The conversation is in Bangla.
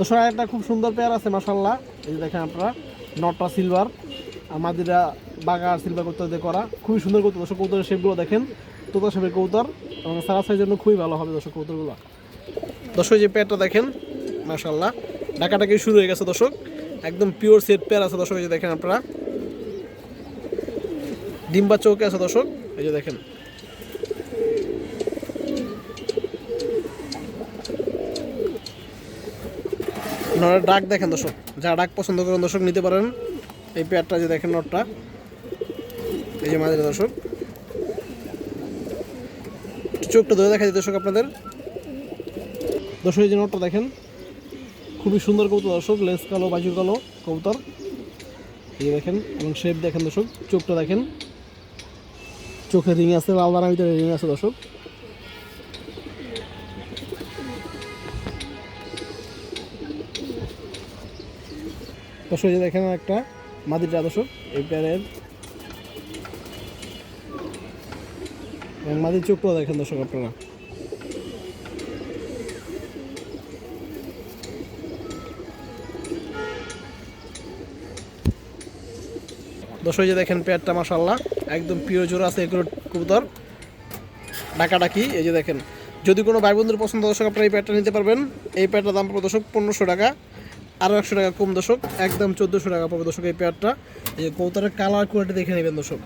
দর্শক একটা খুব সুন্দর পেয়ার আছে মাসাল্লাহ এই দেখেন আপনারা, নটটা সিলভার আমাদেরা বাগা সিলভার কৌতর দিয়ে করা। খুবই সুন্দর কৌতর দর্শক কৌতরের শেপগুলো দেখেন। তোতা শেপের কৌতর এবং সারা সাইজের জন্য খুবই ভালো হবে দর্শক কৌতরগুলো দর্শক যে পেয়ারটা দেখেন মাসাল্লাহ ডাকাটাকে শুরু হয়ে গেছে দর্শক। একদম পিওর সেট পেয়ার আছে দর্শক, এই যে দেখেন আপনারা। ডিম্বা চৌকে আছে দর্শক, এই যে দেখেন। নরের ডাক দেখেন দর্শক। যা ডাক পছন্দ করেন দর্শক নিতে পারেন। এই পেয়ারটা যে দেখেন নটটা। এই যে মাঝের দর্শক। চোখটা ধরে দেখা যায় দর্শক আপনাদের। দর্শক, এই যে নটটা দেখেন। খুবই সুন্দর কৌতুক দর্শক লেস কালো বাজু কালো কবুতর। এই দেখেন, এবং শেপ দেখেন দর্শক, চোখটা দেখেন। চোখে রিং আছে, লাল দানার ভিতরে রিং আছে দর্শক। দর্শক যে দেখেন একটা মাদিটা দর্শক এই প্যারের মাদির চোখটাও দেখেন দর্শক আপনারা। দর্শক যে দেখেন পেয়ারটা মাসাল্লাহ একদম পিওর জোড়া আছে এগুলো কবুতর। ডাকাডাকি, এই যে দেখেন। যদি কোনো ভাই বন্ধুর পছন্দ দর্শক, আপনারা এই প্যাডটা নিতে পারবেন। এই প্যাডটার দাম দর্শক পনেরোশো টাকা। আরও একশো টাকা কম দর্শক, একদম চোদ্দোশো টাকা পড়বে দর্শক এই পেয়ারটা এই কৌতারের কালার কোয়ালিটি দেখে নেবেন দর্শক।